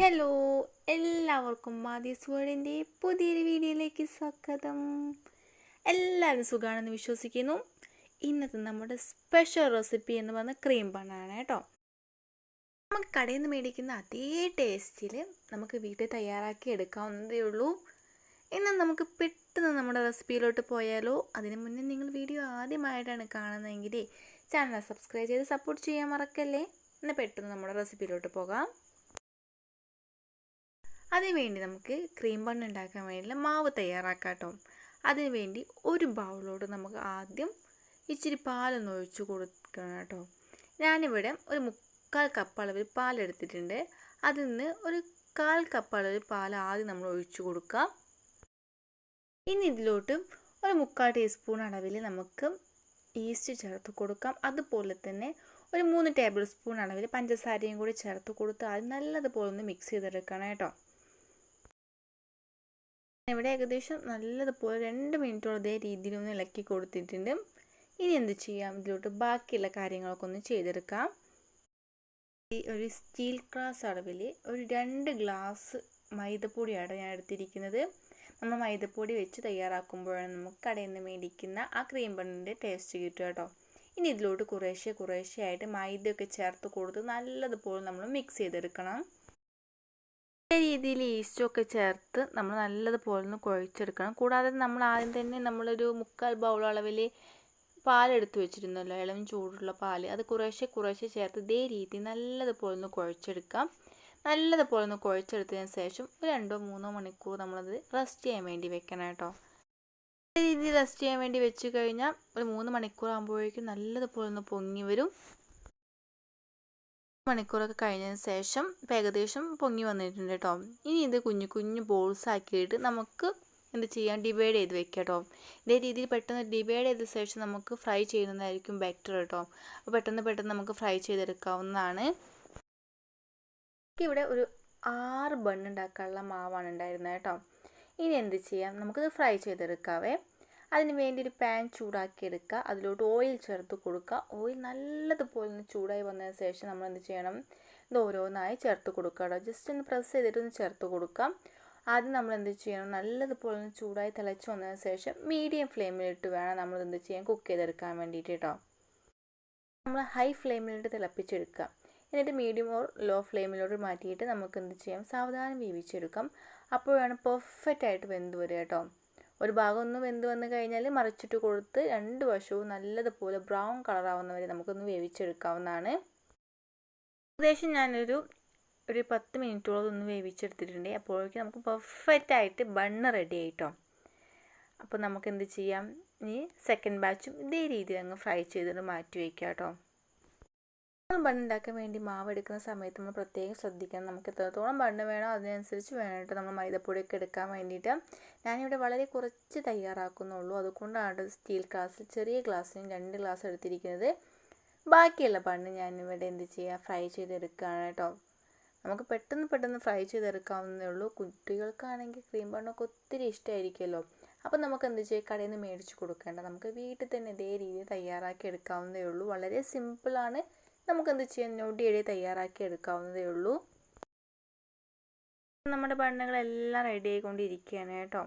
Hello എല്ലാവർക്കും മാതീസ് വേർഡിന്റെ പുതിയൊരു വീഡിയോയിലേക്ക് സ്വാഗതം. എല്ലാവരും സുഖമാണെന്ന് വിശ്വസിക്കുന്നു. ഇന്നത്തെ നമ്മുടെ സ്പെഷ്യൽ റെസിപ്പി എന്ന് പറഞ്ഞ ക്രീം ബണ്ണാണ് കേട്ടോ. നമുക്ക് കടയിൽ നിന്ന് മേടിക്കുന്ന അതേ ടേസ്റ്റിൽ നമുക്ക് വീട്ടിൽ തയ്യാറാക്കി എടുക്കാവുന്നതേ ഉള്ളൂ. ഇന്ന് നമുക്ക് പെട്ടെന്ന് നമ്മുടെ റെസിപ്പിയിലോട്ട് പോയാലോ? അതിന് മുന്നേ നിങ്ങൾ വീഡിയോ ആദ്യമായിട്ടാണ് കാണുന്നതെങ്കിൽ ചാനൽ സബ്സ്ക്രൈബ് ചെയ്ത് സപ്പോർട്ട് ചെയ്യാൻ മറക്കല്ലേ? എന്നാൽ പെട്ടെന്ന് നമ്മുടെ റെസിപ്പിയിലോട്ട് പോകാം. അതിനുവേണ്ടി നമുക്ക് ക്രീം ബണ്ണ് ഉണ്ടാക്കാൻ വേണ്ടിയുള്ള മാവ് തയ്യാറാക്കാം കേട്ടോ അതിന് വേണ്ടി ഒരു ബൗളോട് നമുക്ക് ആദ്യം ഇച്ചിരി പാലൊന്ന് ഒഴിച്ച് കൊടുക്കണം കേട്ടോ ഞാനിവിടെ ഒരു മുക്കാൽ കപ്പ് അളവിൽ പാലെടുത്തിട്ടുണ്ട്. അതിൽ നിന്ന് ഒരു കാൽ കപ്പ് അളവിൽ പാൽ ആദ്യം നമ്മൾ ഒഴിച്ചു കൊടുക്കാം. ഇനി ഇതിലോട്ട് ഒരു മുക്കാൽ ടീസ്പൂൺ അളവിൽ നമുക്ക് ഈസ്റ്റ് ചേർത്ത് കൊടുക്കാം. അതുപോലെ തന്നെ ഒരു മൂന്ന് ടേബിൾ സ്പൂൺ അളവിൽ പഞ്ചസാരയും കൂടി ചേർത്ത് കൊടുത്ത് അത് നല്ലതുപോലെ ഒന്ന് മിക്സ് ചെയ്തെടുക്കണം കേട്ടോ. ഇവിടെ ഏകദേശം നല്ലതുപോലെ രണ്ട് മിനിറ്റോളം ഇതേ രീതിയിൽ ഒന്ന് ഇളക്കി കൊടുത്തിട്ടുണ്ട്. ഇനി എന്ത് ചെയ്യാം? ഇതിലോട്ട് ബാക്കിയുള്ള കാര്യങ്ങളൊക്കെ ഒന്ന് ചെയ്തെടുക്കാം. ഈ ഒരു സ്റ്റീൽ ഗ്ലാസ് അളവിൽ ഒരു രണ്ട് ഗ്ലാസ് മൈദപ്പൊടിയാണ് ഞാൻ എടുത്തിരിക്കുന്നത്. നമ്മൾ മൈദപ്പൊടി വെച്ച് തയ്യാറാക്കുമ്പോഴാണ് നമുക്ക് കടയിൽ നിന്ന് മേടിക്കുന്ന ആ ക്രീം ബണ്ണിന്റെ ടേസ്റ്റ് കിട്ടുക കേട്ടോ. ഇനി ഇതിലോട്ട് കുറേശ്ശെ കുറേശ്ശെ ആയിട്ട് മൈദയൊക്കെ ചേർത്ത് കൊടുത്ത് നല്ലതുപോലെ നമ്മൾ മിക്സ് ചെയ്തെടുക്കണം. രീതിയിൽ ഈസ്റ്റൊക്കെ ചേർത്ത് നമ്മൾ നല്ലതുപോലെ ഒന്ന് കുഴച്ചെടുക്കണം. കൂടാതെ നമ്മൾ ആദ്യം തന്നെ നമ്മളൊരു മുക്കാൽ ബൗൾ അളവിൽ പാലെടുത്ത് വെച്ചിരുന്നല്ലോ ഇളം ചൂടുള്ള പാൽ അത് കുറേശ്ശെ കുറേശ്ശെ ചേർത്ത് ഇതേ രീതി നല്ലതുപോലെ ഒന്ന് കുഴച്ചെടുക്കാം. നല്ലതുപോലെ ഒന്ന് കുഴച്ചെടുത്തതിന് ശേഷം ഒരു രണ്ടോ മൂന്നോ മണിക്കൂർ നമ്മളത് റെസ്റ്റ് ചെയ്യാൻ വേണ്ടി വെക്കണം കേട്ടോ. രീതിയിൽ റെസ്റ്റ് ചെയ്യാൻ വേണ്ടി വെച്ച് കഴിഞ്ഞാൽ ഒരു മൂന്ന് മണിക്കൂർ ആകുമ്പോഴേക്കും നല്ലതുപോലെ ഒന്ന് പൊങ്ങി വരും. മണിക്കൂറൊക്കെ കഴിഞ്ഞതിന് ശേഷം ഏകദേശം പൊങ്ങി വന്നിട്ടുണ്ട് കേട്ടോ ഇനി ഇത് കുഞ്ഞു കുഞ്ഞു ബോൾസ് ആക്കിയിട്ട് നമുക്ക് എന്ത് ചെയ്യാം? ഡിവൈഡ് ചെയ്ത് വെക്കാം കേട്ടോ ഇതേ രീതിയിൽ പെട്ടെന്ന് ഡിവൈഡ് ചെയ്ത ശേഷം നമുക്ക് ഫ്രൈ ചെയ്യുന്നതായിരിക്കും ബെറ്റർ കേട്ടോ അപ്പോൾ പെട്ടെന്ന് പെട്ടെന്ന് നമുക്ക് ഫ്രൈ ചെയ്തെടുക്കാവുന്നതാണ്. ഇവിടെ ഒരു ആറ് ബണ്ണ് ഉണ്ടാക്കാനുള്ള മാവാണ് ഉണ്ടായിരുന്നത് കേട്ടോ ഇനി എന്ത് ചെയ്യാം? നമുക്കിത് ഫ്രൈ ചെയ്തെടുക്കാവേ. അതിന് വേണ്ടി ഒരു പാൻ ചൂടാക്കി എടുക്കുക. അതിലോട്ട് ഓയിൽ ചേർത്ത് കൊടുക്കുക. ഓയിൽ നല്ലതുപോലെ ഒന്ന് ചൂടായി വന്നതിന് ശേഷം നമ്മൾ എന്ത് ചെയ്യണം? ഇത് ഓരോന്നായി ചേർത്ത് കൊടുക്കുക കേട്ടോ. ജസ്റ്റ് ഒന്ന് പ്രസ് ചെയ്തിട്ട് ഒന്ന് ചേർത്ത് കൊടുക്കാം ആദ്യം നമ്മൾ എന്ത് ചെയ്യണം? നല്ലതുപോലെ ഒന്ന് ചൂടായി തിളച്ച് വന്നതിന് ശേഷം മീഡിയം ഫ്ലെയിമിലിട്ട് വേണം നമ്മൾ എന്ത് ചെയ്യാൻ? കുക്ക് ചെയ്തെടുക്കാൻ വേണ്ടിയിട്ട് കേട്ടോ. നമ്മൾ ഹൈ ഫ്ലെയിമിലിട്ട് തിളപ്പിച്ചെടുക്കുക. എന്നിട്ട് മീഡിയം ഓർ ലോ ഫ്ലെയിമിലോട്ട് മാറ്റിയിട്ട് നമുക്ക് എന്ത് ചെയ്യാം? സാവധാനം വേവിച്ചെടുക്കാം. അപ്പോഴാണ് പെർഫെക്റ്റ് ആയിട്ട് വെന്ത് വരിക കേട്ടോ. ഒരു ഭാഗം ഒന്ന് വെന്ത് വന്ന് കഴിഞ്ഞാൽ മറിച്ചിട്ട് കൊടുത്ത് രണ്ട് വശവും നല്ലതുപോലെ ബ്രൗൺ കളറാവുന്ന വരെ നമുക്കൊന്ന് വേവിച്ചെടുക്കാവുന്നതാണ്. ഏകദേശം ഞാനൊരു ഒരു പത്ത് മിനിറ്റോളം ഒന്ന് വേവിച്ചെടുത്തിട്ടുണ്ട്. അപ്പോഴേക്കും നമുക്ക് പെർഫെക്റ്റ് ആയിട്ട് ബണ്ണ് റെഡി ആയിട്ടോ. അപ്പോൾ നമുക്ക് എന്ത് ചെയ്യാം? ഇനി സെക്കൻഡ് ബാച്ചും ഇതേ രീതിയിൽ അങ്ങ് ഫ്രൈ ചെയ്തിട്ട് മാറ്റി വയ്ക്കാം കേട്ടോ നമ്മൾ ബണ്ണ് ഉണ്ടാക്കാൻ വേണ്ടി മാവ് എടുക്കുന്ന സമയത്ത് നമ്മൾ പ്രത്യേകം ശ്രദ്ധിക്കണം. നമുക്ക് എത്രത്തോളം ബണ്ണ് വേണോ അതിനനുസരിച്ച് വേണം നമ്മൾ മൈദപ്പൊടിയൊക്കെ എടുക്കാൻ വേണ്ടിയിട്ട്. ഞാനിവിടെ വളരെ കുറച്ച് തയ്യാറാക്കുന്നുള്ളൂ. അതുകൊണ്ടാണ് സ്റ്റീൽ ഗ്ലാസ്സിൽ ചെറിയ ഗ്ലാസ്സിന് രണ്ട് ഗ്ലാസ് എടുത്തിരിക്കുന്നത്. ബാക്കിയുള്ള ബണ്ണ് ഞാനിവിടെ എന്ത് ചെയ്യുക? ഫ്രൈ ചെയ്തെടുക്കുകയാണ് കേട്ടോ. നമുക്ക് പെട്ടെന്ന് പെട്ടെന്ന് ഫ്രൈ ചെയ്തെടുക്കാവുന്നേ ഉള്ളൂ. കുട്ടികൾക്കാണെങ്കിൽ ക്രീം ബണ്ണൊക്കെ ഒത്തിരി ഇഷ്ടമായിരിക്കുമല്ലോ. അപ്പോൾ നമുക്ക് എന്ത് ചെയ്യുക? കടയിൽ നിന്ന് മേടിച്ച് കൊടുക്കേണ്ട. നമുക്ക് വീട്ടിൽ തന്നെ ഇതേ രീതിയിൽ തയ്യാറാക്കി എടുക്കാവുന്നേ ഉള്ളൂ. വളരെ സിമ്പിളാണ്. നമുക്ക് എന്ത് ചെയ്യാം ചെയ്ത് തയ്യാറാക്കി എടുക്കാവുന്നതേ ഉള്ളൂ. നമ്മുടെ ബണ്ണുകളെല്ലാം റെഡി ആയിക്കൊണ്ടിരിക്കുകയാണ് കേട്ടോ.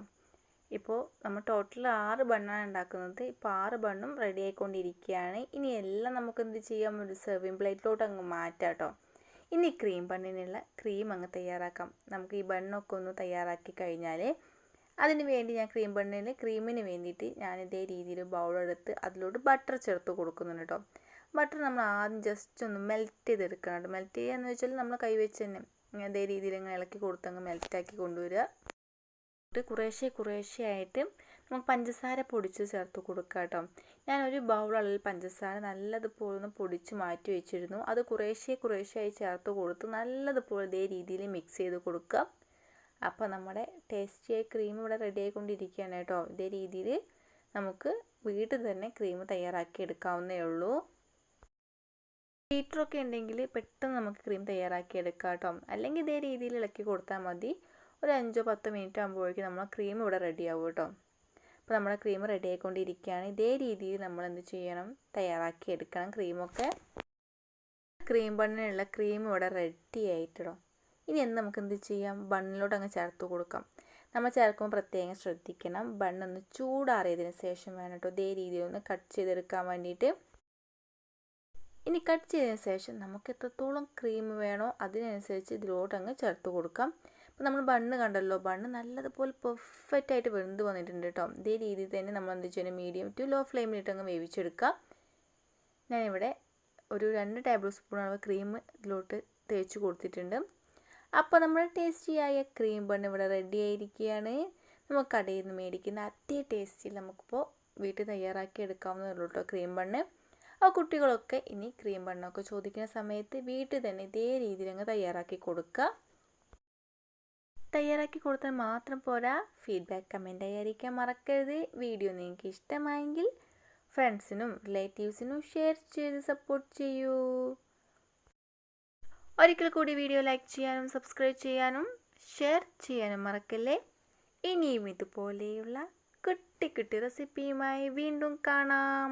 ഇപ്പോൾ നമ്മൾ ടോട്ടൽ ആറ് ബണ്ണാണ് ഉണ്ടാക്കുന്നത്. ഇപ്പോൾ ആറ് ബണ്ണും റെഡി ആയിക്കൊണ്ടിരിക്കുകയാണ്. ഇനി എല്ലാം നമുക്ക് എന്ത് ചെയ്യാം? ഒരു സെർവിങ് പ്ലേറ്റിലോട്ട് അങ്ങ് മാറ്റാം കേട്ടോ. ഇനി ക്രീം ബണ്ണിനുള്ള ക്രീം അങ്ങ് തയ്യാറാക്കാം. നമുക്ക് ഈ ബണ്ണൊക്കെ ഒന്ന് തയ്യാറാക്കി കഴിഞ്ഞാൽ അതിന് വേണ്ടി ഞാൻ ക്രീം ബണ്ണിന് ക്രീമിന് വേണ്ടിയിട്ട് ഞാൻ ഇതേ രീതിയിൽ ബൗളെടുത്ത് അതിലോട്ട് ബട്ടർ ചേർത്ത് കൊടുക്കുന്നുണ്ട് കേട്ടോ. ബട്ടർ നമ്മൾ ആദ്യം ജസ്റ്റ് ഒന്ന് മെൽറ്റ് ചെയ്തെടുക്കണം മെൽറ്റ് ചെയ്യുക എന്ന് വെച്ചാൽ നമ്മൾ കൈ വെച്ച് തന്നെ അതേ രീതിയിൽ ഇങ്ങനെ ഇളക്കി കൊടുത്ത് അങ്ങ് മെൽറ്റാക്കി കൊണ്ടുവരിക. കുറേശ്ശെ കുറേശ്ശെ ആയിട്ട് നമുക്ക് പഞ്ചസാര പൊടിച്ച് ചേർത്ത് കൊടുക്കുക കേട്ടോ ബൗൾ അളവിൽ പഞ്ചസാര നല്ലതുപോലെ ഒന്ന് പൊടിച്ച് മാറ്റി വെച്ചിരുന്നു. അത് കുറേശ്ശെ കുറേശ്ശെയായി ചേർത്ത് കൊടുത്ത് നല്ലതുപോലെ ഇതേ രീതിയിൽ മിക്സ് ചെയ്ത് കൊടുക്കുക. അപ്പോൾ നമ്മുടെ ടേസ്റ്റിയായ ക്രീം ഇവിടെ റെഡി ആയിക്കൊണ്ടിരിക്കുകയാണ് കേട്ടോ ഇതേ രീതിയിൽ നമുക്ക് വീട്ടിൽ തന്നെ ക്രീം തയ്യാറാക്കി എടുക്കാവുന്നേ ഉള്ളൂ. ബീറ്ററൊക്കെ ഉണ്ടെങ്കിൽ പെട്ടെന്ന് നമുക്ക് ക്രീം തയ്യാറാക്കി എടുക്കാം കേട്ടോ. അല്ലെങ്കിൽ ഇതേ രീതിയിൽ ഇളക്കി കൊടുത്താൽ മതി. ഒരു അഞ്ചോ പത്തോ മിനിറ്റ് ആകുമ്പോഴേക്കും നമ്മൾ ക്രീം ഇവിടെ റെഡി ആവും കേട്ടോ. അപ്പോൾ നമ്മുടെ ക്രീം റെഡി ആയിക്കൊണ്ടിരിക്കുകയാണ്. ഇതേ രീതിയിൽ നമ്മൾ എന്ത് ചെയ്യണം? തയ്യാറാക്കി എടുക്കണം ക്രീമൊക്കെ ക്രീം ബണ്ണിനുള്ള ക്രീം ഇവിടെ റെഡി ആയിട്ടോ ഇനി എന്ത് നമുക്ക് എന്ത് ചെയ്യാം? ബണ്ണിലോട്ട് അങ്ങ് ചേർത്ത് കൊടുക്കാം. നമ്മൾ ചേർക്കുമ്പോൾ പ്രത്യേകം ശ്രദ്ധിക്കണം. ബണ്ണൊന്ന് ചൂടാറിയതിന് ശേഷം വേണം കേട്ടോ. ഇതേ രീതിയിൽ ഒന്ന് കട്ട് ചെയ്തെടുക്കാൻ വേണ്ടിയിട്ട്. ഇനി കട്ട് ചെയ്തതിന് ശേഷം നമുക്ക് എത്രത്തോളം ക്രീം വേണോ അതിനനുസരിച്ച് ഇതിലോട്ട് അങ്ങ് ചേർത്ത് കൊടുക്കാം. അപ്പോൾ നമ്മൾ ബണ്ണ് കണ്ടല്ലോ ബണ്ണ് നല്ലതുപോലെ പെർഫെക്റ്റ് ആയിട്ട് വെന്ത് വന്നിട്ടുണ്ട് കേട്ടോ ഇതേ രീതിയിൽ തന്നെ നമ്മൾ എന്ത് ചെയ്യണം മീഡിയം ടു ലോ ഫ്ലെയിമിലിട്ട് അങ്ങ് വേവിച്ചെടുക്കുക. ഞാനിവിടെ ഒരു രണ്ട് ടേബിൾ സ്പൂൺ അളവ് ക്രീം ഇതിലോട്ട് തേച്ച് കൊടുത്തിട്ടുണ്ട്. അപ്പോൾ നമ്മുടെ ടേസ്റ്റിയായ ക്രീം ബണ്ണ് ഇവിടെ റെഡി ആയിരിക്കുകയാണ്. നമുക്ക് കടയിൽ നിന്ന് മേടിക്കുന്ന അതേ ടേസ്റ്റിൽ നമുക്കിപ്പോൾ വീട്ടിൽ തയ്യാറാക്കി എടുക്കാവുന്നതുള്ളൂ കേട്ടോ ക്രീം ബണ്ണ് ആ കുട്ടികളൊക്കെ ഇനി ക്രീം ബണ്ണൊക്കെ ചോദിക്കുന്ന സമയത്ത് വീട്ടിൽ തന്നെ ഇതേ രീതിയിൽ അങ്ങ് തയ്യാറാക്കി കൊടുക്കുക. തയ്യാറാക്കി കൊടുത്താൽ മാത്രം പോരാ. ഫീഡ്ബാക്ക് കമന്റ് ആയിരിക്കാൻ മറക്കരുത്. വീഡിയോ നിങ്ങൾക്ക് ഇഷ്ടമായെങ്കിൽ ഫ്രണ്ട്സിനും റിലേറ്റീവ്സിനും ഷെയർ ചെയ്ത് സപ്പോർട്ട് ചെയ്യൂ. ഒരിക്കൽ കൂടി വീഡിയോ ലൈക്ക് ചെയ്യാനും സബ്സ്ക്രൈബ് ചെയ്യാനും ഷെയർ ചെയ്യാനും മറക്കല്ലേ? ഇനിയും ഇതുപോലെയുള്ള കുട്ടി കുട്ടി റെസിപ്പിയുമായി വീണ്ടും കാണാം.